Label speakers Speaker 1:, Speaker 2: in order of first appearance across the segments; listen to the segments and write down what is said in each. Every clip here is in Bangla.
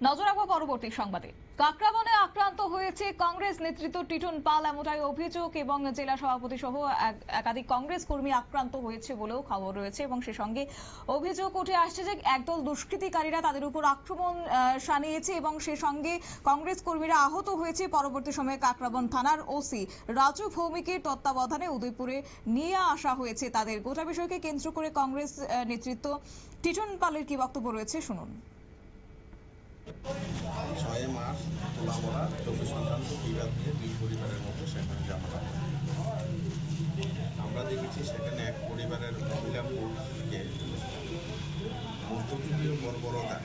Speaker 1: নজর রাখব পরবর্তী সংবাদে। কাকরাবনে আক্রান্ত হয়েছে কংগ্রেস নেতৃত্ব টিটন পাল এমনটাই অভিযোগ এবং জেলা সভাপতি সহ একাধিক কংগ্রেস কর্মী আক্রান্ত হয়েছে বলেও খবর রয়েছে এবং সে সঙ্গে অভিযোগ উঠে আসছে যে একদল দুষ্কৃতিকারীরা তাদের উপর আক্রমণ আহ, শানিয়েছে এবং সে সঙ্গে কংগ্রেস কর্মীরা আহত হয়েছে। পরবর্তী সময়ে কাকরাবন থানার ওসি রাজু ভৌমিকের তত্ত্বাবধানে উদয়পুরে নিয়ে আসা হয়েছে তাদের। গোটা বিষয়কে কেন্দ্র করে কংগ্রেস নেতৃত্ব টিটন পালের কি বক্তব্য রয়েছে শুনুন
Speaker 2: ছয় মাস জমি সংক্রান্ত বিবাদ নিয়ে দুই পরিবারের মধ্যে সেখানে ঝামেলা। আমরা দেখেছি সেখানে এক পরিবারের মহিলা পুরুষকে মধ্যযুগীয় বর্বরতা,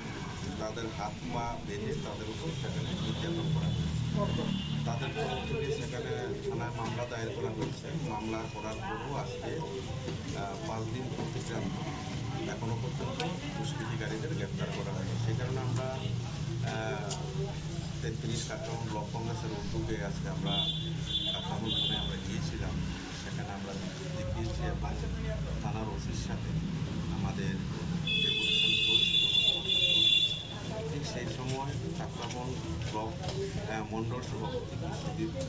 Speaker 2: তাদের হাত পা বেঁধে তাদের উপর সেখানে নির্যাতন করা তাদের তরফ থেকে সেখানে থানায় মামলা দায়ের করা হয়েছে। মামলা করার পরেও আজকে পাঁচ দিন অতিক্রান্ত এখনও পর্যন্ত দুষ্কৃতিকারীদের গ্রেপ্তার করা হয়নি সেই কারণে আমরা তেত্রিশ কার্যক্রম ব্লক কংগ্রেসের উদ্যোগে আজকে আমরা থানায় আমরা গিয়েছিলাম সেখানে আমরা দেখিয়েছি এবং থানার ওসির সাথে আমাদের ঠিক সেই সময় কাকরাবন ব্লক মণ্ডল সভাপতি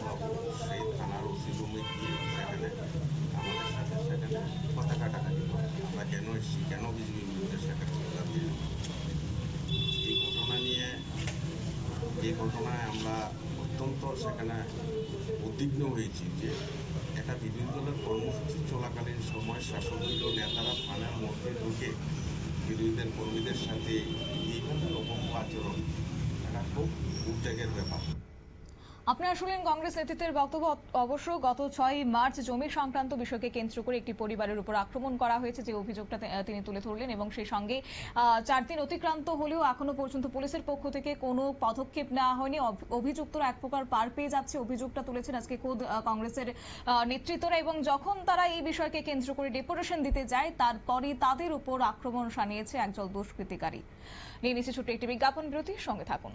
Speaker 2: বাবু সেই থানার ওসি রুমে গিয়ে সেখানে আমাদের সাথে সেখানে কথা কাটাকাটি আমরা কেন এসেছি, কেন বিজেপির বিরুদ্ধে সেখানে বললাম এই ঘটনা নিয়ে এই ঘটনায় আমরা অত্যন্ত সেখানে উদ্বিগ্ন হয়েছি যে একটা বিরোধী দলের কর্মসূচি চলাকালীন সময় শাসক দলীয় নেতারা থানার মধ্যে ঢুকে বিরোধীদের কর্মীদের সাথে এইভাবে রকম আচরণ এটা খুব উদ্বেগের ব্যাপার।
Speaker 1: আপনারা শুনলেন কংগ্রেস নেতৃত্বের বক্তব্য। অবশ্য গত ছয় মার্চ জমি সংক্রান্ত বিষয়কে কেন্দ্র করে একটি পরিবারের উপর আক্রমণ করা হয়েছে, যে অভিযোগটা তিনি তুলে ধরলেন এবং সেই সঙ্গে চার দিন অতিক্রান্ত হলেও এখনও পর্যন্ত পুলিশের পক্ষ থেকে কোনো পদক্ষেপ নেওয়া হয়নি। অভ- অভিযুক্তরা এক প্রকার পার পেয়ে যাচ্ছে অভিযোগটা তুলেছেন আজকে খোদ কংগ্রেসের নেতৃত্বরা এবং যখন তারা এই বিষয়কে কেন্দ্র করে ডেপুটেশন দিতে যায়, তারপরই তাদের উপর আক্রমণ শানিয়েছে একদল দুষ্কৃতিকারী। নিয়ে নিচ্ছে ছোট্ট একটি বিজ্ঞাপন বিরতির সঙ্গে থাকুন।